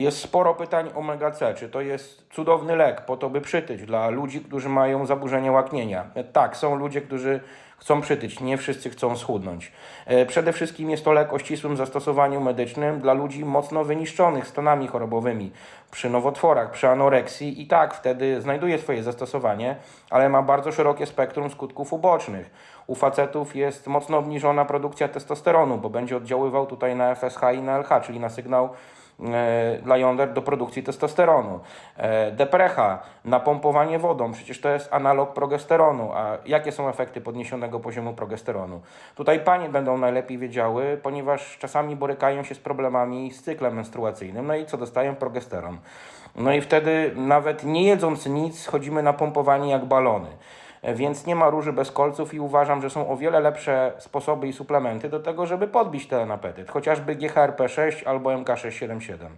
Jest sporo pytań omega-C. Czy to jest cudowny lek po to, by przytyć dla ludzi, którzy mają zaburzenie łaknienia? Tak, są ludzie, którzy chcą przytyć, nie wszyscy chcą schudnąć. E, Przede wszystkim jest to lek o ścisłym zastosowaniu medycznym dla ludzi mocno wyniszczonych stanami chorobowymi, przy nowotworach, przy anoreksji i tak wtedy znajduje swoje zastosowanie, ale ma bardzo szerokie spektrum skutków ubocznych. U facetów jest mocno obniżona produkcja testosteronu, bo będzie oddziaływał tutaj na FSH i na LH, czyli na sygnał e, dla jąder do produkcji testosteronu. E, Deprecha, napompowanie wodą, przecież to jest analog progesteronu. A jakie są efekty podniesionego poziomu progesteronu? Tutaj panie będą najlepiej wiedziały, ponieważ czasami borykają się z problemami z cyklem menstruacyjnym, no i co dostają? Progesteron. No i wtedy nawet nie jedząc nic, chodzimy napompowani jak balony. Więc nie ma róży bez kolców i uważam, że są o wiele lepsze sposoby i suplementy do tego, żeby podbić ten apetyt. Chociażby GHRP6 albo MK677.